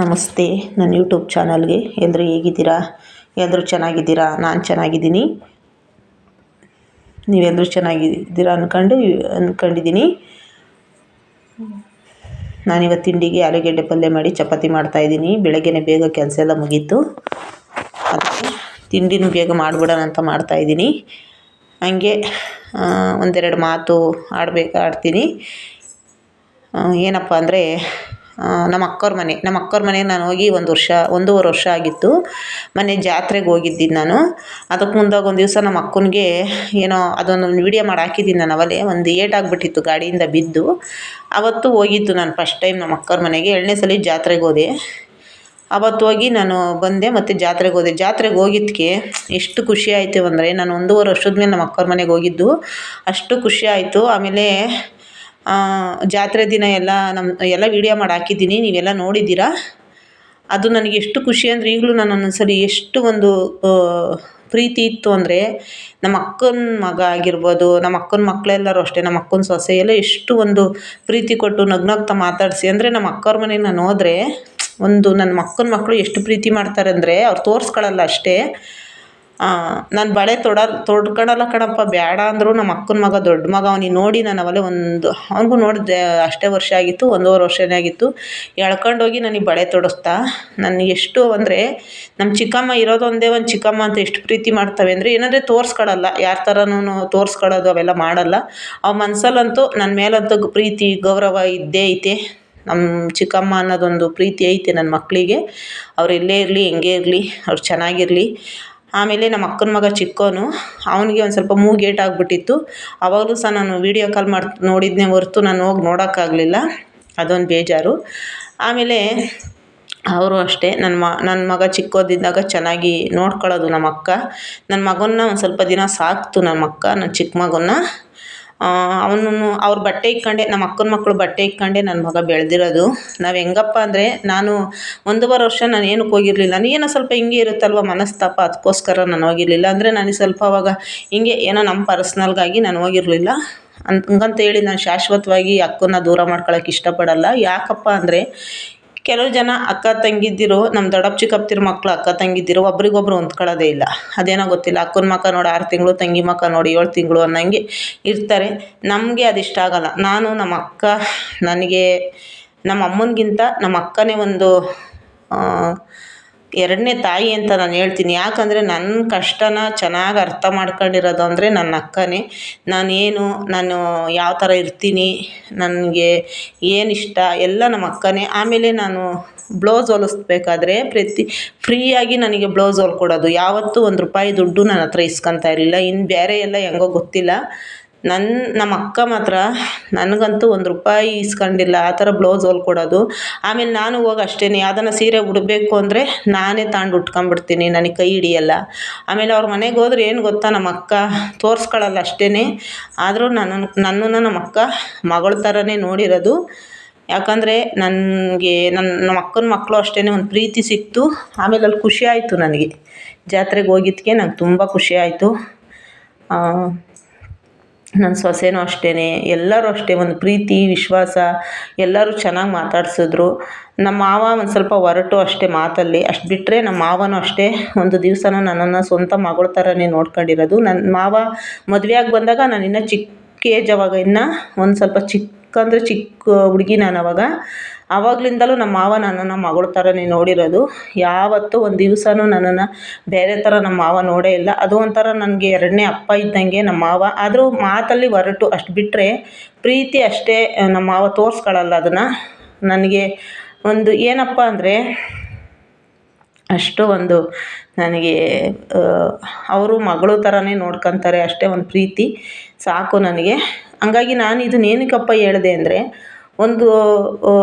ನಮಸ್ತೆ. ನನ್ನ ಯೂಟ್ಯೂಬ್ ಚಾನಲ್ಗೆ ಎಲ್ಲರೂ ಹೇಗಿದ್ದೀರಾ? ಎಲ್ಲರೂ ಚೆನ್ನಾಗಿದ್ದೀರಾ? ನಾನು ಚೆನ್ನಾಗಿದ್ದೀನಿ. ನೀವೆಲ್ಲರೂ ಚೆನ್ನಾಗಿದ್ದೀರಾ ಅಂದ್ಕೊಂಡು ಅಂದ್ಕೊಂಡಿದ್ದೀನಿ ನಾನಿವತ್ತು ತಿಂಡಿಗೆ ಆಲೂಗೆಡ್ಡೆ ಪಲ್ಯ ಮಾಡಿ ಚಪಾತಿ ಮಾಡ್ತಾಯಿದ್ದೀನಿ ಬೆಳಗ್ಗೆನೇ ಬೇಗ ಕೆಲಸ ಎಲ್ಲ ಮುಗೀತು. ಅದಕ್ಕೆ ತಿಂಡಿನೂ ಬೇಗ ಮಾಡಿಬಿಡೋಣ ಅಂತ ಮಾಡ್ತಾಯಿದ್ದೀನಿ ಹಂಗೆ ಒಂದೆರಡು ಮಾತು ಆಡ್ಬೇಕು, ಆಡ್ತೀನಿ. ಏನಪ್ಪ ಅಂದರೆ ನಮ್ಮ ಅಕ್ಕವ್ರ ಮನೆ. ನಮ್ಮ ಅಕ್ಕವ್ರ ಮನೆಗೆ ನಾನು ಹೋಗಿ ಒಂದು ವರ್ಷ, ಒಂದೂವರೆ ವರ್ಷ ಆಗಿತ್ತು. ಮೊನ್ನೆ ಜಾತ್ರೆಗೆ ಹೋಗಿದ್ದೀನಿ ನಾನು. ಅದಕ್ಕೆ ಮುಂದಾಗ ಒಂದು ದಿವಸ ನಮ್ಮ ಅಕ್ಕನಿಗೆ ಏನೋ ಅದೊಂದು ವೀಡಿಯೋ ಮಾಡಿ ಹಾಕಿದ್ದೀನಿ ನಾನು ಅವಲೇ. ಒಂದು ಏಟಾಗ್ಬಿಟ್ಟಿತ್ತು ಗಾಡಿಯಿಂದ ಬಿದ್ದು. ಅವತ್ತು ಹೋಗಿತ್ತು ನಾನು ಫಸ್ಟ್ ಟೈಮ್ ನಮ್ಮ ಅಕ್ಕವ್ರ ಮನೆಗೆ. ಎರಡನೇ ಸಲ ಜಾತ್ರೆಗೆ ಹೋದೆ. ಅವತ್ತು ಹೋಗಿ ನಾನು ಬಂದೆ ಮತ್ತು ಜಾತ್ರೆಗೆ ಹೋದೆ. ಜಾತ್ರೆಗೆ ಹೋಗಿದ್ದಕ್ಕೆ ಎಷ್ಟು ಖುಷಿ ಆಯಿತು ಅಂದರೆ ನಾನು ಒಂದೂವರೆ ವರ್ಷದ ಮೇಲೆ ನಮ್ಮ ಅಕ್ಕವ್ರ ಮನೆಗೆ ಹೋಗಿದ್ದು. ಅಷ್ಟು ಖುಷಿ ಆಯಿತು. ಆಮೇಲೆ ಜಾತ್ರೆ ದಿನ ಎಲ್ಲ ನಮ್ಮ ಎಲ್ಲ ವೀಡಿಯೋ ಮಾಡಿ ಹಾಕಿದ್ದೀನಿ, ನೀವೆಲ್ಲ ನೋಡಿದ್ದೀರಾ? ಅದು ನನಗೆ ಎಷ್ಟು ಖುಷಿ ಅಂದರೆ ಈಗಲೂ ನಾನು ಒಂದೊಂದು ಎಷ್ಟು ಒಂದು ಪ್ರೀತಿ ಇತ್ತು ಅಂದರೆ ನಮ್ಮ ಅಕ್ಕನ ಮಗ ಆಗಿರ್ಬೋದು, ನಮ್ಮ ಅಕ್ಕನ ಮಕ್ಕಳೆಲ್ಲರೂ ಅಷ್ಟೇ, ನಮ್ಮ ಅಕ್ಕನ ಸೊಸೆ ಎಲ್ಲ ಎಷ್ಟು ಒಂದು ಪ್ರೀತಿ ಕೊಟ್ಟು ನಗ್ನಗ್ತಾ ಮಾತಾಡಿಸಿ ಅಂದರೆ ನಮ್ಮ ಅಕ್ಕವ್ರ ಮನೆಗೆ ನಾನು ಹೋದರೆ ಒಂದು ನನ್ನ ಮಕ್ಕನ ಮಕ್ಕಳು ಎಷ್ಟು ಪ್ರೀತಿ ಮಾಡ್ತಾರೆ ಅಂದರೆ ಅವ್ರು ತೋರಿಸ್ಕೊಳಲ್ಲ ಅಷ್ಟೇ. ನಾನು ಬಳೆ ತೊಡ ತೊಡ್ಕೊಳಲ್ಲ ಕಣಪ್ಪ ಬೇಡ ಅಂದರು ನಮ್ಮ ಅಕ್ಕನ ಮಗ, ದೊಡ್ಡ ಮಗ, ಅವ್ನಿಗೆ ನೋಡಿ ನಾನು ಅವಲೇ ಒಂದು, ಅವ್ನಿಗೂ ನೋಡಿದೆ, ಅಷ್ಟೇ ವರ್ಷ ಆಗಿತ್ತು, ಒಂದೂವರೆ ವರ್ಷನೇ ಆಗಿತ್ತು. ಎಳ್ಕೊಂಡೋಗಿ ನನಗೆ ಬಳೆ ತೊಡಿಸ್ದ ನನಗೆ ಎಷ್ಟು ಅಂದರೆ ನಮ್ಮ ಚಿಕ್ಕಮ್ಮ ಇರೋದೊಂದೇ ಒಂದೇ ಒಂದು ಚಿಕ್ಕಮ್ಮ ಅಂತ ಎಷ್ಟು ಪ್ರೀತಿ ಮಾಡ್ತವೆ ಅಂದರೆ, ಏನಂದರೆ ತೋರಿಸ್ಕೊಳಲ್ಲ, ಯಾರ ಥರನೂ ತೋರಿಸ್ಕೊಳ್ಳೋದು ಅವೆಲ್ಲ ಮಾಡಲ್ಲ. ಅವ ಮನಸ್ಸಲ್ಲಂತೂ ನನ್ನ ಮೇಲಂತೂ ಪ್ರೀತಿ, ಗೌರವ ಇದ್ದೇ ಐತೆ. ನಮ್ಮ ಚಿಕ್ಕಮ್ಮ ಅನ್ನೋದೊಂದು ಪ್ರೀತಿ ಐತೆ ನನ್ನ ಮಕ್ಕಳಿಗೆ ಅವ್ರು ಎಲ್ಲೇ ಇರಲಿ, ಹೆಂಗೇ ಇರಲಿ, ಅವ್ರು ಚೆನ್ನಾಗಿರಲಿ. ಆಮೇಲೆ ನಮ್ಮ ಅಕ್ಕನ ಮಗ ಚಿಕ್ಕವನು ಅವನಿಗೆ ಒಂದು ಸ್ವಲ್ಪ ಮೂಗು ಏಟಾಗ್ಬಿಟ್ಟಿತ್ತು ಅವಾಗಲೂ ಸಹ ನಾನು ವೀಡಿಯೋ ಕಾಲ್ ಮಾಡಿ, ನೋಡಿದ್ನೇ ಹೊರ್ತು ನಾನು ಹೋಗಿ ನೋಡೋಕ್ಕಾಗಲಿಲ್ಲ. ಅದೊಂದು ಬೇಜಾರು. ಆಮೇಲೆ ಅವರು ಅಷ್ಟೇ ನನ್ನ ಮ ನನ್ನ ಮಗ ಚಿಕ್ಕೋದಿದ್ದಾಗ ಚೆನ್ನಾಗಿ ನೋಡ್ಕೊಳ್ಳೋದು ನಮ್ಮ ಅಕ್ಕ ನನ್ನ ಮಗನ್ನ ಒಂದು ಸ್ವಲ್ಪ ದಿನ ಸಾಕಿತು ನಮ್ಮ ಅಕ್ಕ ನನ್ನ ಚಿಕ್ಕ ಮಗನ್ನ. ಅವನನ್ನು ಅವ್ರ ಬಟ್ಟೆ ಇಕ್ಕಂಡೆ, ನಮ್ಮ ಅಕ್ಕನ ಮಕ್ಕಳು ಬಟ್ಟೆ ಇಕ್ಕಂಡೆ ನನ್ನ ಮಗ ಬೆಳೆದಿರೋದು. ನಾವು ಹೆಂಗಪ್ಪ ಅಂದರೆ ನಾನು ಒಂದೂವರೆ ವರ್ಷ ನಾನು ಏನಕ್ಕೆ ಹೋಗಿರಲಿಲ್ಲ. ಏನೋ ಸ್ವಲ್ಪ ಹಿಂಗೆ ಇರುತ್ತಲ್ವ ಮನಸ್ತಾಪ ಅದಕ್ಕೋಸ್ಕರ ನಾನು ಹೋಗಿರಲಿಲ್ಲ. ಅಂದರೆ ನನಗೆ ಸ್ವಲ್ಪ ಅವಾಗ ಹಿಂಗೆ ಏನೋ ನಮ್ಮ ಪರ್ಸ್ನಲ್ಗಾಗಿ ನಾನು ಹೋಗಿರಲಿಲ್ಲ. ಅಂತ ಹಂಗಂತೇಳಿ ನಾನು ಶಾಶ್ವತವಾಗಿ ಅಕ್ಕನ ದೂರ ಮಾಡ್ಕೊಳಕ್ಕೆ ಇಷ್ಟಪಡಲ್ಲ. ಯಾಕಪ್ಪ ಅಂದರೆ ಕೆಲವು ಜನ ಅಕ್ಕ ತಂಗಿದ್ದಿರು ನಮ್ಮ ದೊಡ್ಡಪ್ಪ ಚಿಕ್ಕಪ್ಪತಿರ ಮಕ್ಕಳು ಅಕ್ಕ ತಂಗಿದ್ದಿರು ಒಬ್ರಿಗೊಬ್ರು ಹೊಂದ್ಕೊಳ್ಳೋದೇ ಇಲ್ಲ. ಅದೇನೋ ಗೊತ್ತಿಲ್ಲ. ಅಕ್ಕನ ಮಕ್ಕ ನೋಡಿ, ಆರು ತಿಂಗಳು, ತಂಗಿ ಮಕ್ಕ ನೋಡಿ, ಏಳು ತಿಂಗಳು ಅನ್ನೋಂಗೆ ಇರ್ತಾರೆ. ನಮಗೆ ಅದು ಇಷ್ಟ ಆಗೋಲ್ಲ. ನಾನು ನಮ್ಮ ಅಕ್ಕ, ನನಗೆ ನಮ್ಮ ಅಮ್ಮನಿಗಿಂತ ನಮ್ಮ ಅಕ್ಕನೇ ಒಂದು ಎರಡನೇ ತಾಯಿ ಅಂತ ನಾನು ಹೇಳ್ತೀನಿ. ಯಾಕಂದರೆ ನನ್ನ ಕಷ್ಟನ ಚೆನ್ನಾಗಿ ಅರ್ಥ ಮಾಡ್ಕೊಂಡಿರೋದು ಅಂದರೆ ನನ್ನ ಅಕ್ಕನೇ. ನಾನೇನು, ನಾನು ಯಾವ ಥರ ಇರ್ತೀನಿ, ನನಗೆ ಏನು ಇಷ್ಟ, ಎಲ್ಲ ನಮ್ಮ ಅಕ್ಕನೇ. ಆಮೇಲೆ ನಾನು ಬ್ಲೌಸ್ ಹೊಲಿಸ್ಬೇಕಾದ್ರೆ ಪ್ರತಿ, ಫ್ರೀಯಾಗಿ ನನಗೆ ಬ್ಲೌಸ್ ಹೊಲ್ಕೊಡೋದು. ಯಾವತ್ತೂ ಒಂದು ರೂಪಾಯಿ ದುಡ್ಡು ನನ್ನ ಹತ್ರ ಇಸ್ಕೊಂತ ಇರಲಿಲ್ಲ. ಇನ್ನು ಬೇರೆ ಎಲ್ಲ ಹೆಂಗೋ ಗೊತ್ತಿಲ್ಲ. ನನ್ನ ನಮ್ಮ ಅಕ್ಕ ಮಾತ್ರ ನನಗಂತೂ ಒಂದು ರೂಪಾಯಿ ಇಸ್ಕೊಂಡಿಲ್ಲ, ಆ ಥರ ಬ್ಲೌಸ್ ಹೊಲ್ಕೊಡೋದು ಆಮೇಲೆ ನಾನು ಹೋಗಿ ಅಷ್ಟೇ ಯಾವ್ದಾನ ಸೀರೆ ಉಡಬೇಕು ಅಂದರೆ ನಾನೇ ತಗೊಂಡು ಉಟ್ಕೊಂಬಿಡ್ತೀನಿ, ನನಗೆ ಕೈ ಹಿಡಿಯಲ್ಲ. ಆಮೇಲೆ ಅವ್ರ ಮನೆಗೆ ಹೋದ್ರೆ ಏನು ಗೊತ್ತಾ, ನಮ್ಮ ಅಕ್ಕ ತೋರಿಸ್ಕೊಳಲ್ಲ ಅಷ್ಟೇ ಆದರೂ ನನ್ನನ್ನು ನನ್ನನ್ನು ನಮ್ಮ ಅಕ್ಕ ಮಗಳ ಥರನೇ ನೋಡಿರೋದು. ಯಾಕಂದರೆ ನನಗೆ ನನ್ನ ನಮ್ಮ ಅಕ್ಕನ ಮಕ್ಕಳು ಅಷ್ಟೇ ಒಂದು ಪ್ರೀತಿ ಸಿಕ್ತು. ಆಮೇಲೆ ಅಲ್ಲಿ ಖುಷಿ ಆಯಿತು ನನಗೆ. ಜಾತ್ರೆಗೆ ಹೋಗಿದ್ದಕ್ಕೆ ನಂಗೆ ತುಂಬ ಖುಷಿ ಆಯಿತು. ನನ್ನ ಸೊಸೆನೂ ಅಷ್ಟೇ ಎಲ್ಲರೂ ಅಷ್ಟೇ ಒಂದು ಪ್ರೀತಿ, ವಿಶ್ವಾಸ, ಎಲ್ಲರೂ ಚೆನ್ನಾಗಿ ಮಾತಾಡಿಸಿದ್ರು. ನಮ್ಮ ಮಾವ ಒಂದು ಸ್ವಲ್ಪ ಹೊರಟು ಅಷ್ಟೇ ಮಾತಲ್ಲಿ. ಅಷ್ಟು ಬಿಟ್ಟರೆ ನಮ್ಮ ಮಾವನೂ ಅಷ್ಟೇ ಒಂದು ದಿವಸನೂ ನನ್ನನ್ನು ಸ್ವಂತ ಮಗಳ ಥರನೇ ನೋಡ್ಕೊಂಡಿರೋದು. ನನ್ನ ಮಾವ ಮದುವೆಯಾಗಿ ಬಂದಾಗ ನಾನು ಇನ್ನೂ ಚಿಕ್ಕ ಏಜ್ ಅವಾಗ ಇನ್ನೂ ಒಂದು ಸ್ವಲ್ಪ ಚಿಕ್ಕ ಅಂದರೆ ಚಿಕ್ಕ ಹುಡುಗಿ ನಾನು ಅವಾಗ. ಆವಾಗಲಿಂದಲೂ ನಮ್ಮ ಮಾವ ನನ್ನನ್ನು ಮಗಳ ಥರನೇ ನೋಡಿರೋದು. ಯಾವತ್ತೂ ಒಂದು ದಿವ್ಸವೂ ನನ್ನನ್ನು ಬೇರೆ ಥರ ನಮ್ಮ ಮಾವ ನೋಡೇ ಇಲ್ಲ. ಅದು ಒಂಥರ ನನಗೆ ಎರಡನೇ ಅಪ್ಪ ಇದ್ದಂಗೆ ನಮ್ಮ ಮಾವ. ಆದರೂ ಮಾತಲ್ಲಿ ಒರಟು ಅಷ್ಟು ಬಿಟ್ಟರೆ ಪ್ರೀತಿ ಅಷ್ಟೇ ನಮ್ಮ ಮಾವ ತೋರಿಸ್ಕೊಳಲ್ಲ ಅದನ್ನು. ನನಗೆ ಒಂದು ಏನಪ್ಪ ಅಂದರೆ ಅಷ್ಟು ಒಂದು ನನಗೆ ಅವರು ಮಗಳು ಥರನೇ ನೋಡ್ಕೊತಾರೆ ಅಷ್ಟೇ ಒಂದು ಪ್ರೀತಿ. ಸಾಕು ನನಗೆ. ಹಂಗಾಗಿ ನಾನು ಇದನ್ನ ಏನಕ್ಕಪ್ಪ ಹೇಳಿದೆ ಅಂದರೆ ಒಂದು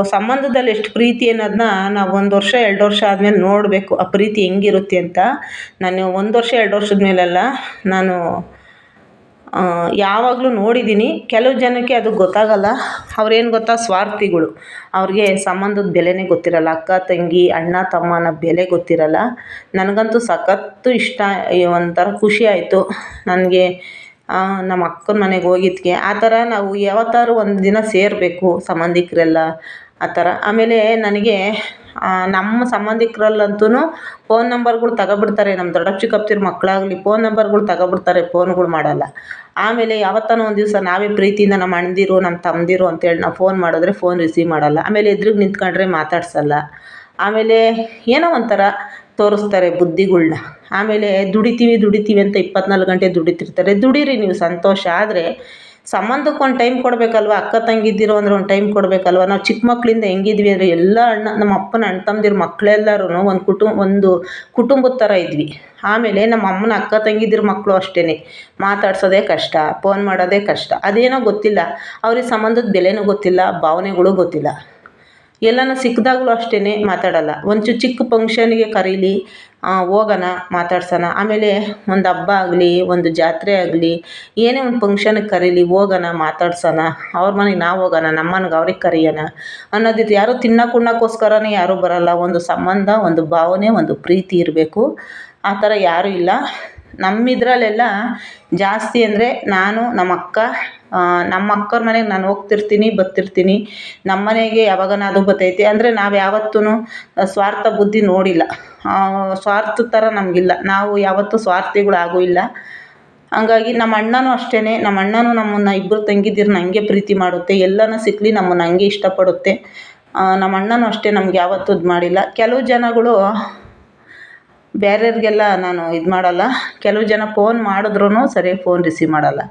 ಸಂಬಂಧದಲ್ಲಿ ಎಷ್ಟು ಪ್ರೀತಿ ಅನ್ನೋದನ್ನ ನಾವು ಒಂದು ವರ್ಷ, ಎರಡು ವರ್ಷ ಆದಮೇಲೆ ನೋಡಬೇಕು, ಆ ಪ್ರೀತಿ ಹೆಂಗಿರುತ್ತೆ ಅಂತ. ನಾನು ಒಂದು ವರ್ಷ, ಎರಡು ವರ್ಷದ ಮೇಲೆಲ್ಲ, ನಾನು ಯಾವಾಗಲೂ ನೋಡಿದ್ದೀನಿ ಕೆಲವು ಜನಕ್ಕೆ ಅದು ಗೊತ್ತಾಗಲ್ಲ. ಅವ್ರೇನು ಗೊತ್ತಾ? ಸ್ವಾರ್ಥಿಗಳು. ಅವ್ರಿಗೆ ಸಂಬಂಧದ ಬೆಲೆನೇ ಗೊತ್ತಿರಲ್ಲ. ಅಕ್ಕ, ತಂಗಿ, ಅಣ್ಣ, ತಮ್ಮ ಅನ್ನೋ ಬೆಲೆ ಗೊತ್ತಿರಲ್ಲ. ನನಗಂತೂ ಸಖತ್ತು ಇಷ್ಟ ಒಂಥರ ಖುಷಿ ಆಯಿತು. ನನಗೆ ನಮ್ಮ ಅಕ್ಕನ ಮನೆಗೆ ಹೋಗಿದ್ಕೆ. ಆ ಥರ ನಾವು ಯಾವತ್ತಾದ್ರು ಒಂದು ದಿನ ಸೇರಬೇಕು ಸಂಬಂಧಿಕರೆಲ್ಲ. ಆ ಥರ. ಆಮೇಲೆ ನನಗೆ ನಮ್ಮ ಸಂಬಂಧಿಕ್ರಲ್ಲಂತೂ ಫೋನ್ ನಂಬರ್ಗಳು ತಗೊಂಬಿಡ್ತಾರೆ. ನಮ್ಮ ದೊಡ್ಡಪ್ಪ ಚಿಕ್ಕಪ್ಪದಿರ ಮಕ್ಕಳಾಗ್ಲಿ ಫೋನ್ ನಂಬರ್ಗಳು ತಗೊಬಿಡ್ತಾರೆ, ಫೋನ್ಗಳು ಮಾಡೋಲ್ಲ. ಆಮೇಲೆ ಯಾವತ್ತಾನ ಒಂದು ದಿವಸ ನಾವೇ ಪ್ರೀತಿಯಿಂದ ನಮ್ಮ ಅಣ್ಣಂದಿರು, ನಮ್ಮ ತಮ್ಮಂದಿರು ಅಂತೇಳಿ ನಾವು ಫೋನ್ ಮಾಡಿದ್ರೆ ಫೋನ್ ರಿಸೀವ್ ಮಾಡೋಲ್ಲ. ಆಮೇಲೆ ಎದ್ರಿಗೆ ನಿಂತ್ಕೊಂಡ್ರೆ ಮಾತಾಡ್ಸೋಲ್ಲ. ಆಮೇಲೆ ಏನೋ ಒಂಥರ ತೋರಿಸ್ತಾರೆ ಬುದ್ಧಿಗಳ್ನ. ಆಮೇಲೆ ದುಡಿತೀವಿ ದುಡಿತೀವಿ ಅಂತ ಇಪ್ಪತ್ನಾಲ್ಕು ಗಂಟೆ ದುಡಿತಿರ್ತಾರೆ. ದುಡೀರಿ ನೀವು ಸಂತೋಷ, ಆದರೆ ಸಂಬಂಧಕ್ಕೆ ಒಂದು ಟೈಮ್ ಕೊಡಬೇಕಲ್ವ? ಅಕ್ಕ ತಂಗಿದ್ದಿರೋ ಅಂದ್ರೆ ಒಂದು ಟೈಮ್ ಕೊಡಬೇಕಲ್ವ? ನಾವು ಚಿಕ್ಕ ಮಕ್ಕಳಿಂದ ಹೆಂಗಿದ್ವಿ ಅಂದರೆ ಎಲ್ಲ ಅಣ್ಣ, ನಮ್ಮ ಅಪ್ಪನ ಅಣ್ಣ ತಮ್ಮಂದಿರು ಮಕ್ಕಳೆಲ್ಲರೂ ಒಂದು ಕುಟುಂಬ ಒಂದು ಕುಟುಂಬದ ಥರ ಇದ್ವಿ. ಆಮೇಲೆ ನಮ್ಮ ಅಮ್ಮನ ಅಕ್ಕ ತಂಗಿದ್ದಿರ ಮಕ್ಕಳು ಅಷ್ಟೇ ಮಾತಾಡ್ಸೋದೇ ಕಷ್ಟ ಫೋನ್ ಮಾಡೋದೇ ಕಷ್ಟ. ಅದೇನೋ ಗೊತ್ತಿಲ್ಲ. ಅವ್ರಿಗೆ ಸಂಬಂಧದ ಬೆಲೆನೂ ಗೊತ್ತಿಲ್ಲ, ಭಾವನೆಗಳು ಗೊತ್ತಿಲ್ಲ. ಎಲ್ಲಾನ ಸಿಕ್ಕಿದಾಗ್ಲೂ ಅಷ್ಟೇ ಮಾತಾಡೋಲ್ಲ. ಒಂದು ಚಿಕ್ಕ ಫಂಕ್ಷನ್ಗೆ ಕರೀಲಿ ಹೋಗೋಣ, ಮಾತಾಡ್ಸೋಣ. ಆಮೇಲೆ ಒಂದು ಹಬ್ಬ ಆಗಲಿ, ಒಂದು ಜಾತ್ರೆ ಆಗಲಿ, ಏನೇ ಒಂದು ಫಂಕ್ಷನ್ಗೆ ಕರೀಲಿ, ಹೋಗೋಣ, ಮಾತಾಡ್ಸೋಣ. ಅವ್ರ ಮನೆಗೆ ನಾವು ಹೋಗೋಣ ನಮ್ಮ ಮನೆಗೆ ಅವ್ರಿಗೆ ಕರೆಯೋಣ ಅನ್ನೋದಿತ್ತು ಯಾರೂ ತಿನ್ನೋಕೆ ಉಣ್ಣೋಕ್ಕೋಸ್ಕರನೇ ಯಾರೂ ಬರೋಲ್ಲ. ಒಂದು ಸಂಬಂಧ, ಒಂದು ಭಾವನೆ, ಒಂದು ಪ್ರೀತಿ ಇರಬೇಕು. ಆ ಥರ ಯಾರೂ ಇಲ್ಲ. ನಮ್ಮ ಇದರಲ್ಲೆಲ್ಲ ಜಾಸ್ತಿ ಅಂದರೆ ನಾನು ನಮ್ಮ ಅಕ್ಕ ನಮ್ಮ ಅಕ್ಕವ್ರ ಮನೆಗೆ ನಾನು ಹೋಗ್ತಿರ್ತೀನಿ, ಬರ್ತಿರ್ತೀನಿ. ನಮ್ಮ ಮನೆಗೆ ಯಾವಾಗನಾದ್ರು ಬರ್ತೈತೆ. ಅಂದರೆ ನಾವು ಯಾವತ್ತೂ ಸ್ವಾರ್ಥ ಬುದ್ಧಿ ನೋಡಿಲ್ಲ. ಸ್ವಾರ್ಥದ ಥರ ನಮಗಿಲ್ಲ. ನಾವು ಯಾವತ್ತೂ ಸ್ವಾರ್ಥಿಗಳಾಗೂ ಇಲ್ಲ ಹಂಗಾಗಿ ನಮ್ಮ ಅಣ್ಣನೂ ಅಷ್ಟೇ ನಮ್ಮ ಅಣ್ಣನೂ ನಮ್ಮನ್ನು ಇಬ್ಬರು ತಂಗಿದಿರನ್ನ ಹಂಗೆ ಪ್ರೀತಿ ಮಾಡುತ್ತೆ. ಎಲ್ಲನ ಸಿಕ್ಕಲಿ ನಮ್ಮನ್ನು ಹಂಗೆ ಇಷ್ಟಪಡುತ್ತೆ. ನಮ್ಮ ಅಣ್ಣನೂ ಅಷ್ಟೇ ನಮ್ಗೆ ಯಾವತ್ತೂ ಇದು ಮಾಡಿಲ್ಲ. ಕೆಲವು ಜನಗಳು ಬೇರೆಯವ್ರಿಗೆಲ್ಲ ನಾನು ಇದು ಮಾಡಲ್ಲ. ಕೆಲವು ಜನ ಫೋನ್ ಮಾಡಿದ್ರೂ ಸರಿಯಾಗಿ ಫೋನ್ ರಿಸೀವ್ ಮಾಡೋಲ್ಲ.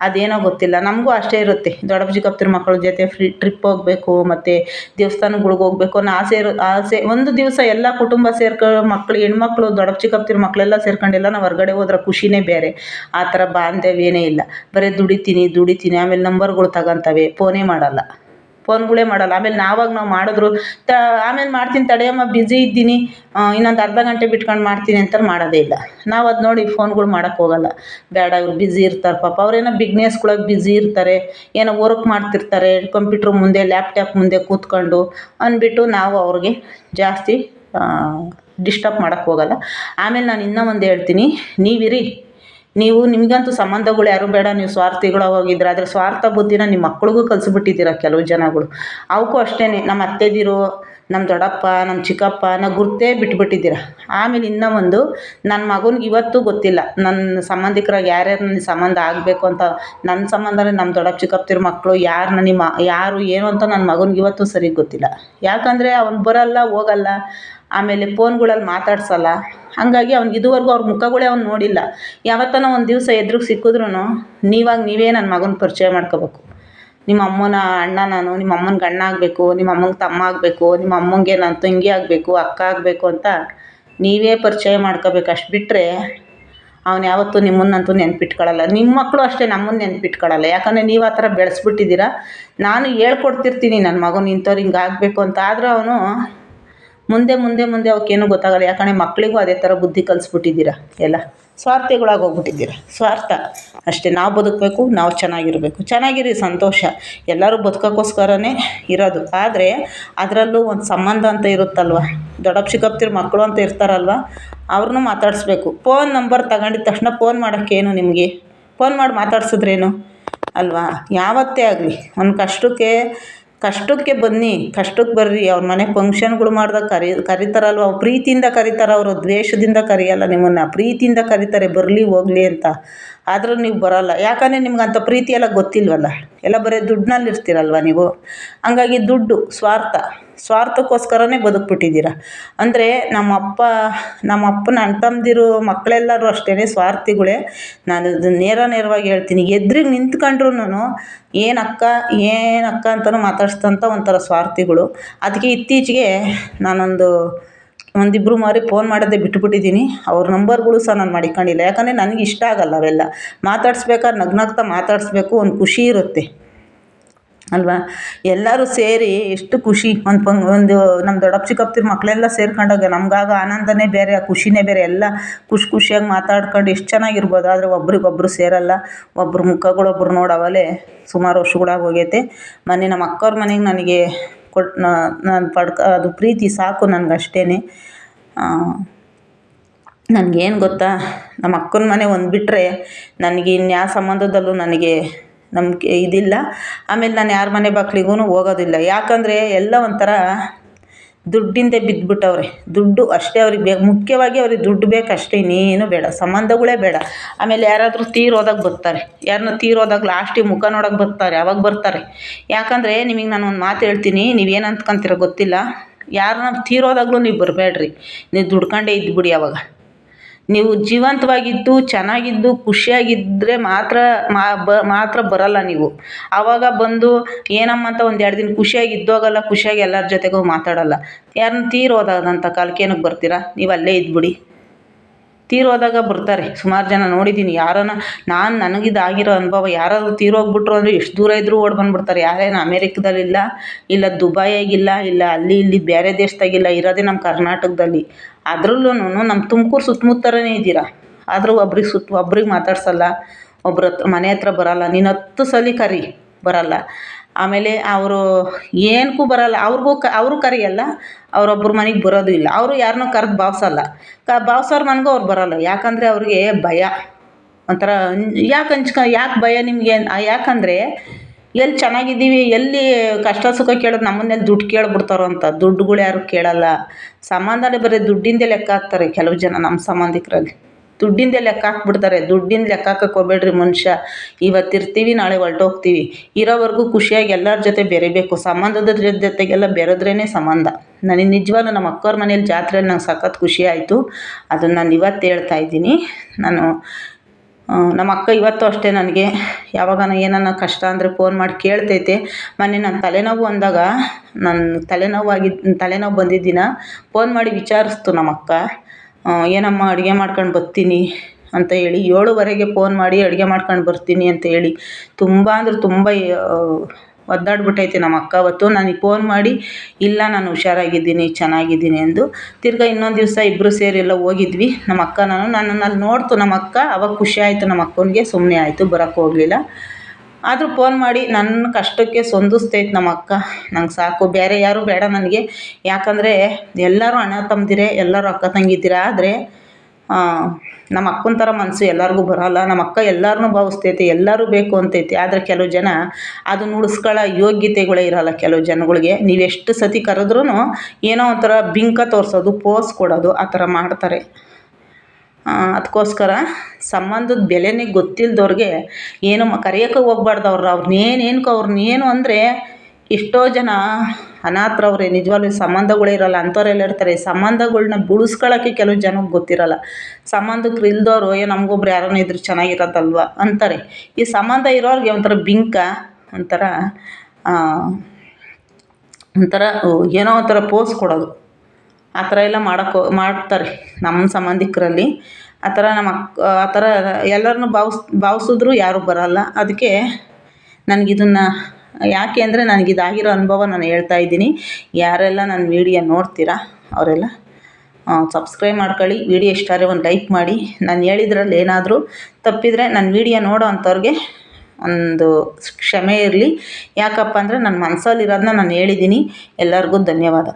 ಅದೇನೋ ಗೊತ್ತಿಲ್ಲ. ನಮಗೂ ಅಷ್ಟೇ ಇರುತ್ತೆ. ದೊಡ್ಡಪ್ಪ ಚಿಕ್ಕಪ್ಪದ್ರ ಮಕ್ಕಳ ಜೊತೆ ಫ್ರೀ ಟ್ರಿಪ್ ಹೋಗಬೇಕು, ಮತ್ತು ದೇವಸ್ಥಾನಗಳ್ಗೆ ಹೋಗ್ಬೇಕು ಅನ್ನೋ ಆಸೆ ಇರೋ, ಆಸೆ. ಒಂದು ದಿವಸ ಎಲ್ಲ ಕುಟುಂಬ ಸೇರ್ಕೊ, ಮಕ್ಳು, ಹೆಣ್ಮಕ್ಳು ದೊಡ್ಡಪ್ಪ ಚಿಕ್ಕಪ್ಪದಿರ ಮಕ್ಕಳೆಲ್ಲ ಸೇರ್ಕೊಂಡೆಲ್ಲ, ನಾವು ಹೊರ್ಗಡೆ ಹೋದ್ರೆ ಖುಷಿನೇ ಬೇರೆ. ಆ ಥರ ಬಾಂಧವ್ಯನೇ ಇಲ್ಲ. ಬರೀ ದುಡಿತೀನಿ ದುಡಿತೀನಿ. ಆಮೇಲೆ ನಂಬರ್ಗಳು ತಗೊತವೆ. ಫೋನೇ ಮಾಡೋಲ್ಲ. ಫೋನ್ಗಳೇ ಮಾಡೋಲ್ಲ. ಆಮೇಲೆ ನಾವಾಗ ನಾವು ಮಾಡಿದ್ರು, ತ, ಆಮೇಲೆ ಮಾಡ್ತೀನಿ ತಡೆಯಮ್ಮ ಬ್ಯುಸಿ ಇದ್ದೀನಿ. ಇನ್ನೊಂದು ಅರ್ಧ ಗಂಟೆ ಬಿಟ್ಕೊಂಡು ಮಾಡ್ತೀನಿ ಅಂತ ಮಾಡೋದೇ ಇಲ್ಲ. ನಾವು ಅದು ನೋಡಿ ಫೋನ್ಗಳು ಮಾಡೋಕ್ಕೆ ಹೋಗಲ್ಲ. ಬೇಡ, ಇವ್ರು ಬ್ಯುಸಿ ಇರ್ತಾರೆ ಪಾಪ. ಅವರೇನೋ ಬಿಗ್ನೆಸ್ಗಳಾಗ ಬ್ಯುಸಿ ಇರ್ತಾರೆ, ಏನೋ ವರ್ಕ್ ಮಾಡ್ತಿರ್ತಾರೆ ಕಂಪ್ಯೂಟ್ರ್ ಮುಂದೆ ಲ್ಯಾಪ್ಟಾಪ್ ಮುಂದೆ ಕೂತ್ಕೊಂಡು ಅಂದ್ಬಿಟ್ಟು ನಾವು ಅವ್ರಿಗೆ ಜಾಸ್ತಿ ಡಿಸ್ಟರ್ಬ್ ಮಾಡೋಕ್ಕೆ ಹೋಗಲ್ಲ. ಆಮೇಲೆ ನಾನು ಇನ್ನೂ ಒಂದು ಹೇಳ್ತೀನಿ. ನೀವಿರಿ ನೀವು ನಿಮಗಂತೂ ಸಂಬಂಧಗಳು ಯಾರೂ ಬೇಡ, ನೀವು ಸ್ವಾರ್ಥಿಗಳು ಹೋಗಿದ್ರೆ ಆದರೆ ಸ್ವಾರ್ಥ ಬುದ್ಧಿನ ನಿಮ್ಮ ಮಕ್ಳಿಗೂ ಕಲಿಸ್ಬಿಟ್ಟಿದ್ದೀರ ಕೆಲವು ಜನಗಳು. ಅವಕ್ಕೂ ಅಷ್ಟೇ ನಮ್ಮ ಅತ್ತೆದಿರು ನಮ್ಮ ದೊಡ್ಡಪ್ಪ ನಮ್ಮ ಚಿಕ್ಕಪ್ಪ ಅನ್ನೋ ಗುರುತೇ ಬಿಟ್ಬಿಟ್ಟಿದ್ದೀರ? ಆಮೇಲೆ ಇನ್ನೂ ಒಂದು ನನ್ನ ಮಗನ್ಗೆ ಇವತ್ತೂ ಗೊತ್ತಿಲ್ಲ. ನನ್ನ ಸಂಬಂಧಿಕ್ರಾಗ ಯಾರ್ಯಾರು ನನಗೆ ಸಂಬಂಧ ಆಗಬೇಕು ಅಂತ. ನನ್ನ ಸಂಬಂಧನೇ ನಮ್ಮ ದೊಡ್ಡಪ್ಪ, ಚಿಕ್ಕಪ್ಪದಿರ ಮಕ್ಕಳು ಯಾರು ನನಗೆ ಮ, ಯಾರು ಏನು ಅಂತ ನನ್ನ ಮಗನಿಗೆ ಇವತ್ತು ಸರಿ ಗೊತ್ತಿಲ್ಲ. ಯಾಕಂದರೆ ಅವ್ನು ಬರೋಲ್ಲ, ಹೋಗಲ್ಲ, ಆಮೇಲೆ ಫೋನ್ಗಳಲ್ಲಿ ಮಾತಾಡ್ಸೋಲ್ಲ. ಹಾಗಾಗಿ ಅವ್ನಿಗೆ ಇದುವರೆಗೂ ಅವ್ರ ಮುಖಗಳೇ ಅವ್ನು ನೋಡಿಲ್ಲ. ಯಾವತ್ತನ ಒಂದು ದಿವಸ ಎದುರಿಗೆ ಸಿಕ್ಕಿದ್ರೂ ನೀವಾಗ ನೀವೇ ನನ್ನ ಮಗನ ಪರಿಚಯ ಮಾಡ್ಕೋಬೇಕು. ನಿಮ್ಮ ಅಮ್ಮನ ಅಣ್ಣ ನಾನು ನಿಮ್ಮ ಅಮ್ಮನ ಗಂಡ ಆಗಬೇಕು ನಿಮ್ಮ ಅಮ್ಮಂಗೆ ತಮ್ಮ ಆಗಬೇಕು ನಿಮ್ಮ ಅಮ್ಮಂಗೆ ನಾನು ತಂಗಿ ಆಗಬೇಕು, ಅಕ್ಕ ಆಗಬೇಕು ಅಂತ ನೀವೇ ಪರಿಚಯ ಮಾಡ್ಕೋಬೇಕು. ಅಷ್ಟು ಬಿಟ್ಟರೆ ಅವನು ಯಾವತ್ತೂ ನಿಮ್ಮನ್ನಂತೂ ನೆನ್ಪಿಟ್ಕೊಳ್ಳಲ್ಲ ನಿಮ್ಮ ಮಕ್ಕಳು ಅಷ್ಟೇ ನಮ್ಮನ್ನು ನೆನ್ಪಿಟ್ಕೊಳ್ಳಲ್ಲ ಯಾಕಂದರೆ ನೀವು ಆ ಥರ ಬೆಳೆಸ್ಬಿಟ್ಟಿದ್ದೀರ? ನಾನು ಹೇಳ್ಕೊಡ್ತಿರ್ತೀನಿ ನನ್ನ ಮಗನ ಇಂಥವ್ರು ಹಿಂಗೆ ಆಗಬೇಕು ಅಂತ. ಆದರೂ ಅವನು ಮುಂದೆ ಮುಂದೆ ಮುಂದೆ ಅವಕ್ಕೇನು ಗೊತ್ತಾಗಲ್ಲ. ಯಾಕಂದರೆ ಮಕ್ಕಳಿಗೂ ಅದೇ ಥರ ಬುದ್ಧಿ ಕಲಿಸ್ಬಿಟ್ಟಿದ್ದೀರ? ಎಲ್ಲ. ಸ್ವಾರ್ಥಿಗಳಾಗಿ ಹೋಗ್ಬಿಟ್ಟಿದ್ದೀರ. ಸ್ವಾರ್ಥ. ಅಷ್ಟೇ, ನಾವು ಬದುಕಬೇಕು, ನಾವು ಚೆನ್ನಾಗಿರಬೇಕು. ಚೆನ್ನಾಗಿರಿ, ಸಂತೋಷ. ಎಲ್ಲರೂ ಬದುಕೋಕ್ಕೋಸ್ಕರನೇ ಇರೋದು. ಆದರೆ, ಅದರಲ್ಲೂ ಒಂದು ಸಂಬಂಧ ಅಂತ ಇರುತ್ತಲ್ವ? ದೊಡ್ಡಪ್ಪ ಚಿಕ್ಕಪ್ಪತಿರು ಮಕ್ಕಳು ಅಂತ ಇರ್ತಾರಲ್ವ? ಅವ್ರನ್ನೂ ಮಾತಾಡಿಸ್ಬೇಕು. ಫೋನ್ ನಂಬರ್ ತಗೊಂಡಿದ ತಕ್ಷಣ ಫೋನ್ ಮಾಡೋಕ್ಕೇನು ನಿಮಗೆ? ಫೋನ್ ಮಾಡಿ ಮಾತಾಡ್ಸಿದ್ರೇನು? ಅಲ್ವಾ? ಯಾವತ್ತೇ ಆಗಲಿ. ಒಂದು ಕಷ್ಟಕ್ಕೆ ಕಷ್ಟಕ್ಕೆ ಬನ್ನಿ, ಕಷ್ಟಕ್ಕೆ ಬರ್ರಿ. ಅವ್ರ ಮನೆಗೆ ಫಂಕ್ಷನ್ಗಳು ಮಾಡ್ದಾಗ ಕರಿ, ಕರಿತಾರಲ್ವ? ಪ್ರೀತಿಯಿಂದ ಕರಿತಾರೆ, ಅವರು ದ್ವೇಷದಿಂದ ಕರೆಯಲ್ಲ ನಿಮ್ಮನ್ನು. ಪ್ರೀತಿಯಿಂದ ಕರಿತಾರೆ, ಬರಲಿ, ಹೋಗಲಿ ಅಂತ. ಆದರೂ ನೀವು ಬರೋಲ್ಲ. ಯಾಕಂದರೆ ನಿಮ್ಗೆ ಅಂಥ ಪ್ರೀತಿ ಎಲ್ಲ ಗೊತ್ತಿಲ್ವಲ್ಲ? ಎಲ್ಲ ಬರೀ ದುಡ್ಡಿನಲ್ಲಿ ಇರ್ತೀರಲ್ವ ನೀವು? ಹಂಗಾಗಿ ದುಡ್ಡು, ಸ್ವಾರ್ಥ. ಸ್ವಾರ್ಥಕ್ಕೋಸ್ಕರನೇ ಬದುಕ್ಬಿಟ್ಟಿದ್ದೀರ? ಅಂದರೆ ನಮ್ಮಪ್ಪ, ನಮ್ಮಪ್ಪನ ಅಣ್ಣ ತಮ್ಮಂದಿರು ಮಕ್ಕಳೆಲ್ಲರೂ ಅಷ್ಟೇ ಸ್ವಾರ್ಥಿಗಳೇ. ನಾನು ಇದು ನೇರ ನೇರವಾಗಿ ಹೇಳ್ತೀನಿ. ಎದ್ರಿಗೆ ನಿಂತ್ಕೊಂಡ್ರೂ ಏನಕ್ಕ ಏನಕ್ಕ ಅಂತಲೂ ಮಾತಾಡ್ಸ್ದಂಥ ಒಂಥರ ಸ್ವಾರ್ಥಿಗಳು. ಅದಕ್ಕೆ ಇತ್ತೀಚೆಗೆ ನಾನೊಂದು ಒಂದಿಬ್ಬರು ಮಾರಿ ಫೋನ್ ಮಾಡೋದೇ ಬಿಟ್ಬಿಟ್ಟಿದ್ದೀನಿ. ಅವ್ರ ನಂಬರ್ಗಳು ಸಹ ನಾನು ಮಾಡಿಕೊಂಡಿಲ್ಲ. ಯಾಕಂದರೆ ನನಗೆ ಇಷ್ಟ ಆಗಲ್ಲ ಅವೆಲ್ಲ. ಮಾತಾಡ್ಸ್ಬೇಕಾದ್ರೆ ನಗ್ನಗ್ತಾ ಮಾತಾಡಿಸ್ಬೇಕು, ಒಂದು ಖುಷಿ ಇರುತ್ತೆ. ಅಲ್ವಾ? ಎಲ್ಲರೂ ಸೇರಿ ಎಷ್ಟು ಖುಷಿ. ಒಂದು ಪಂಗ್ ಒಂದು ನಮ್ಮ ದೊಡ್ಡಪ್ಪ ಚಿಕ್ಕಪ್ಪದಿರ ಮಕ್ಕಳೆಲ್ಲ ಸೇರ್ಕೊಂಡಾಗ ನಮ್ಗಾಗ ಆನಂದನೇ ಬೇರೆ, ಆ ಖುಷಿನೇ ಬೇರೆ. ಎಲ್ಲ ಖುಷಿ ಖುಷಿಯಾಗಿ ಮಾತಾಡ್ಕೊಂಡು ಎಷ್ಟು ಚೆನ್ನಾಗಿರ್ಬೋದು. ಆದರೆ ಒಬ್ರಿಗೊಬ್ರು ಸೇರಲ್ಲ. ಒಬ್ರ ಮುಖಗಳೊಬ್ರು ಒಬ್ರು ನೋಡವಲ್ಲೇ ಸುಮಾರು ವರ್ಷಗಳಾಗಿ ಹೋಗೈತೆ. ಮೊನ್ನೆ ನಮ್ಮ ಅಕ್ಕವ್ರ ಮನೆಗೆ ನನಗೆ ಕೊಟ್ಟು ನಾನು ಪಡ್ಕ, ಅದು ಪ್ರೀತಿ ಸಾಕು ನನ್ಗೆ ಅಷ್ಟೇ ನನಗೇನು ಗೊತ್ತಾ? ನಮ್ಮ ಅಕ್ಕನ ಮನೆ ಒಂದು ಬಿಟ್ಟರೆ ನನಗೆ ಇನ್ಯಾವ ಸಂಬಂಧದಲ್ಲೂ ನನಗೆ ನಂಬಿಕೆ ಇದಿಲ್ಲ. ಆಮೇಲೆ ನಾನು ಯಾರ ಮನೆ ಬಾಗ್ಲಿಗೂ ಹೋಗೋದಿಲ್ಲ. ಯಾಕಂದರೆ ಎಲ್ಲ ಒಂಥರ ದುಡ್ಡಿಂದೆ ಬಿದ್ದುಬಿಟ್ಟವ್ರೆ ದುಡ್ಡು ಅಷ್ಟೇ ಅವ್ರಿಗೆ ಬೇಕು ಮುಖ್ಯವಾಗಿ ಅವ್ರಿಗೆ ದುಡ್ಡು ಬೇಕು ಅಷ್ಟೇ ಇನ್ನೇನು ಬೇಡ. ಸಂಬಂಧಗಳೇ ಬೇಡ. ಆಮೇಲೆ ಯಾರಾದರೂ ತೀರೋದಾಗ ಬರ್ತಾರೆ. ಯಾರನ್ನ ತೀರೋದಾಗ ಲಾಸ್ಟಿಗೆ ಮುಖ ನೋಡೋಕೆ ಬರ್ತಾರೆ, ಅವಾಗ ಬರ್ತಾರೆ. ಯಾಕಂದರೆ ನಿಮಗೆ ನಾನು ಒಂದು ಮಾತು ಹೇಳ್ತೀನಿ ನೀವೇನು ಅಂದ್ಕೊಂತೀರೋ ಗೊತ್ತಿಲ್ಲ. ಯಾರನ್ನ ತೀರೋದಾಗಲೂ ನೀವು ಬರಬೇಡ್ರಿ ನೀವು ದುಡ್ಕೊಂಡೇ ಇದ್ದುಬಿಡಿ ಅವಾಗ. ನೀವು ಜೀವಂತವಾಗಿದ್ದು, ಚೆನ್ನಾಗಿದ್ದು ಖುಷಿಯಾಗಿದ್ದರೆ ಮಾತ್ರ ಮಾತ್ರ ಬರೋಲ್ಲ ನೀವು. ಆವಾಗ ಬಂದು, ಏನಮ್ಮ ಅಂತ ಒಂದು ಎರಡು ದಿನ ಖುಷಿಯಾಗಿ ಖುಷಿಯಾಗಿ ಎಲ್ಲರ ಜೊತೆಗೂ ಮಾತಾಡೋಲ್ಲ. ಯಾರನ್ನ ತೀರೋದಾದಂಥ ಕಾಲಕ್ಕೆ ಏನಕ್ಕೆ ಬರ್ತೀರಾ? ನೀವು ಅಲ್ಲೇ ಇದ್ಬಿಡಿ. ತೀರೋದಾಗ ಬರ್ತಾರೆ. ಸುಮಾರು ಜನ ನೋಡಿದ್ದೀನಿ ಯಾರನ್ನ ನಾನು ನನಗಿದಾಗಿರೋ ಅನುಭವ, ಯಾರಾದರೂ ತೀರೋಗ್ಬಿಟ್ರು ಅಂದರೆ ಎಷ್ಟು ದೂರ ಇದ್ದರೂ ಓಡಿ ಬಂದುಬಿಡ್ತಾರೆ. ಯಾರೇನು ಅಮೇರಿಕದಲ್ಲಿಲ್ಲ, ಇಲ್ಲ ದುಬೈಯಾಗಿಲ್ಲ ಇಲ್ಲ ಅಲ್ಲಿ ಇಲ್ಲಿ ಬೇರೆ ದೇಶದಾಗಿಲ್ಲ, ಇರೋದೇ ನಮ್ಮ ಕರ್ನಾಟಕದಲ್ಲಿ. ಅದ್ರಲ್ಲೂ ನಮ್ಮ ತುಮಕೂರು ಸುತ್ತಮುತ್ತನೇ ಇದ್ದೀರ? ಆದರೂ ಒಬ್ರಿಗೆ ಸುತ್ತ ಒಬ್ರಿಗೆ ಮಾತಾಡ್ಸೋಲ್ಲ, ಒಬ್ರ ಹತ್ರ ಮನೆ ಹತ್ರ ಬರೋಲ್ಲ, ನೀನು ಹತ್ತು ಸಲ ಕರಿ, ಬರೋಲ್ಲ. ಆಮೇಲೆ ಅವರು ಏನಕ್ಕೂ ಬರೋಲ್ಲ, ಅವ್ರಿಗೂ ಕ, ಅವರು ಕರೆಯಲ್ಲ, ಅವ್ರೊಬ್ರ ಮನೆಗೆ ಬರೋದು ಇಲ್ಲ. ಅವರು ಯಾರನ್ನೂ ಕರೆದು ಭಾವ್ಸೋಲ್ಲ ಕ ಭಾವ್ಸೋರು ಮನೆಗೂ ಅವ್ರು ಬರೋಲ್ಲ. ಯಾಕಂದರೆ ಅವ್ರಿಗೆ ಭಯ. ಒಂಥರ, ಯಾಕೆ ಹಂಚ್ಕ ಯಾಕೆ ಭಯ ನಿಮಗೆ ಯಾಕಂದರೆ ಎಲ್ಲಿ ಚೆನ್ನಾಗಿದ್ದೀವಿ, ಎಲ್ಲಿ ಕಷ್ಟ ಸುಖ ಕೇಳೋದು ನಮ್ಮನ್ನೆಲ್ಲಿ ದುಡ್ಡು ಕೇಳ್ಬಿಡ್ತಾರೋ ಅಂತ. ದುಡ್ಡುಗಳು ಯಾರು ಕೇಳಲ್ಲ. ಸಂಬಂಧನೇ ಬರೀ ದುಡ್ಡಿಂದೇ ಲೆಕ್ಕ ಹಾಕ್ತಾರೆ ಕೆಲವು ಜನ ನಮ್ಮ ಸಂಬಂಧಿಕರಲ್ಲಿ. ದುಡ್ಡಿಂದೇ ಲೆಕ್ಕ ಹಾಕ್ಬಿಡ್ತಾರೆ. ದುಡ್ಡಿಂದ ಲೆಕ್ಕ ಹಾಕಕ್ಕೆ ಹೋಗ್ಬೇಡ್ರಿ ಮನುಷ್ಯ. ಇವತ್ತಿರ್ತೀವಿ, ನಾಳೆ ಹೊರ್ಟೋಗ್ತೀವಿ. ಇರೋವರೆಗೂ ಖುಷಿಯಾಗಿ ಎಲ್ಲರ ಜೊತೆ ಬೆರಿಬೇಕು. ಸಂಬಂಧದ ಜೊತೆಗೆಲ್ಲ ಬೆರೆದ್ರೇ ಸಂಬಂಧ. ನನಗೆ ನಿಜವಾಗ್ಲೂ ನಮ್ಮ ಅಕ್ಕವ್ರ ಮನೇಲಿ ಜಾತ್ರೆಯಲ್ಲಿ ನಂಗೆ ಸಖತ್ತು ಖುಷಿ ಆಯಿತು. ಅದನ್ನು ನಾನು ಇವತ್ತು ಹೇಳ್ತಾ ಇದ್ದೀನಿ. ನಾನು ನಮ್ಮ ಅಕ್ಕ ಇವತ್ತು ಅಷ್ಟೇ ನನಗೆ, ಯಾವಾಗಾನ ಏನಾನ ಕಷ್ಟ ಅಂದರೆ ಫೋನ್ ಮಾಡಿ ಕೇಳ್ತೈತೆ. ಮೊನ್ನೆ ನನ್ನ ತಲೆನೋವು ಅಂದಾಗ ನನ್ನ ತಲೆನೋವು ಆಗಿದ್ದು ತಲೆನೋವು ಬಂದಿದ್ದ ದಿನ ಫೋನ್ ಮಾಡಿ ವಿಚಾರಿಸ್ತು ನಮ್ಮ ಅಕ್ಕ. ಏನಮ್ಮ ಅಡುಗೆ ಮಾಡ್ಕೊಂಡು ಬರ್ತೀನಿ ಅಂತ ಹೇಳಿ, ಏಳುವರೆಗೆ ಫೋನ್ ಮಾಡಿ ಅಡುಗೆ ಮಾಡ್ಕೊಂಡು ಬರ್ತೀನಿ ಅಂತ ಹೇಳಿ. ತುಂಬ ಅಂದ್ರೆ ತುಂಬ ಒದ್ದಾಡ್ಬಿಟ್ಟೈತೆ ನಮ್ಮ ಅಕ್ಕ ಅವತ್ತು. ನನಗೆ ಫೋನ್ ಮಾಡಿ, ಇಲ್ಲ, ನಾನು ಹುಷಾರಾಗಿದ್ದೀನಿ, ಚೆನ್ನಾಗಿದ್ದೀನಿ ಎಂದು. ತಿರ್ಗ ಇನ್ನೊಂದು ದಿವಸ ಇಬ್ಬರು ಸೇರಿ ಎಲ್ಲ ಹೋಗಿದ್ವಿ. ನಮ್ಮ ಅಕ್ಕ ನಾನು ನನ್ನನ್ನು ಅಲ್ಲಿ ನೋಡ್ತು ನಮ್ಮ ಅಕ್ಕ, ಅವಾಗ ಖುಷಿ ಆಯಿತು, ನಮ್ಮ ಅಕ್ಕನಿಗೆ ಸುಮ್ಮನೆ ಆಯಿತು ಬರೋಕ್ಕೆ ಹೋಗಲಿಲ್ಲ. ಆದರೂ ಫೋನ್ ಮಾಡಿ, ನನ್ನ ಕಷ್ಟಕ್ಕೆ ಸೊಂದಿಸ್ತೈತೆ ನಮ್ಮ ಅಕ್ಕ, ನಂಗೆ ಸಾಕು, ಬೇರೆ ಯಾರೂ ಬೇಡ ನನಗೆ. ಯಾಕಂದರೆ ಎಲ್ಲರೂ ಅಣ್ಣ ತಮ್ಮದಿರೇ, ಎಲ್ಲರೂ ಅಕ್ಕ ತಂಗಿದ್ದೀರ ಆದರೆ ನಮ್ಮ ಅಕ್ಕನ ಥರ ಮನಸ್ಸು ಎಲ್ಲರಿಗೂ ಬರೋಲ್ಲ. ನಮ್ಮ ಅಕ್ಕ ಎಲ್ಲರನ್ನೂ ಭಾವಿಸ್ತೈತಿ, ಎಲ್ಲರೂ ಬೇಕು ಅಂತೈತಿ. ಆದರೆ ಕೆಲವು ಜನ ಅದನ್ನ ಉಳಿಸ್ಕೊಳ್ಳೋ ಯೋಗ್ಯತೆಗಳೇ ಇರೋಲ್ಲ ಕೆಲವು ಜನಗಳಿಗೆ. ನೀವು ಎಷ್ಟು ಸತಿ ಕರೆದ್ರೂ ಏನೋ ಒಂಥರ ಬಿಂಕ ತೋರಿಸೋದು, ಪೋಸ್ ಕೊಡೋದು, ಆ ಥರ ಮಾಡ್ತಾರೆ. ಅದಕ್ಕೋಸ್ಕರ ಸಂಬಂಧದ ಬೆಲೆನೇ ಗೊತ್ತಿಲ್ಲದವ್ರಿಗೆ ಏನು ಕರೆಯೋಕ್ಕೂ ಹೋಗ್ಬಾರ್ದು ಅವ್ರು ಅವ್ರನ್ನೇನೇನ್ಕೊ ಅವ್ರನ್ನೇನು ಅಂದರೆ ಎಷ್ಟೋ ಜನ ಅನಾಥರವ್ರೆ ನಿಜವಾಗ್ಲೂ ಸಂಬಂಧಗಳೇ ಇರೋಲ್ಲ. ಅಂಥವ್ರೆಲ್ಲ ಇರ್ತಾರೆ. ಸಂಬಂಧಗಳ್ನ ಉಳಿಸ್ಕೊಳ್ಳೋಕ್ಕೆ ಕೆಲವು ಜನಕ್ಕೆ ಗೊತ್ತಿರೋಲ್ಲ. ಸಂಬಂಧಕ್ಕೆ ಇಲ್ದವರು ಏ ನಮಗೊಬ್ರು ಯಾರನ್ನೂ ಇದ್ರೆ ಚೆನ್ನಾಗಿರೋದಲ್ವ ಅಂತಾರೆ. ಈ ಸಂಬಂಧ ಇರೋರಿಗೆ ಒಂಥರ ಬಿಂಕ, ಒಂಥರ ಒಂಥರ ಏನೋ ಒಂಥರ ಪೋಸ್ ಕೊಡೋದು. ಆ ಥರ ಎಲ್ಲ ಮಾಡೋಕ್ಕೋ, ಮಾಡ್ತಾರೆ ನಮ್ಮ ಸಂಬಂಧಿಕರಲ್ಲಿ. ಆ ಥರ ನಮ್ಮ ಅಕ್ಕ ಆ ಥರ ಎಲ್ಲರನ್ನೂ ಭಾವ್ಸ್, ಭಾವ್ಸಿದ್ರು ಯಾರೂ ಬರೋಲ್ಲ. ಅದಕ್ಕೆ ನನಗಿದನ್ನು ಯಾಕೆ ಅಂದರೆ ನನಗೆ ಇದಾಗಿರೋ ಅನುಭವ ನಾನು ಹೇಳ್ತಾ ಇದ್ದೀನಿ. ಯಾರೆಲ್ಲ ನನ್ನ ವೀಡಿಯೋ ನೋಡ್ತೀರಾ ಅವರೆಲ್ಲ ಸಬ್ಸ್ಕ್ರೈಬ್ ಮಾಡ್ಕೊಳ್ಳಿ ವೀಡಿಯೋ ಇಷ್ಟ ಆದರೆ ಒಂದು ಲೈಕ್ ಮಾಡಿ. ನಾನು ಹೇಳಿದ್ರಲ್ಲಿ ಏನಾದರೂ ತಪ್ಪಿದರೆ ನನ್ನ ವೀಡಿಯೋ ನೋಡೋ ಅಂಥವ್ರಿಗೆ ಒಂದು ಕ್ಷಮೆ ಇರಲಿ. ಯಾಕಪ್ಪ ಅಂದರೆ ನನ್ನ ಮನಸ್ಸಲ್ಲಿರೋದನ್ನ ನಾನು ಹೇಳಿದ್ದೀನಿ. ಎಲ್ಲರಿಗೂ ಧನ್ಯವಾದ.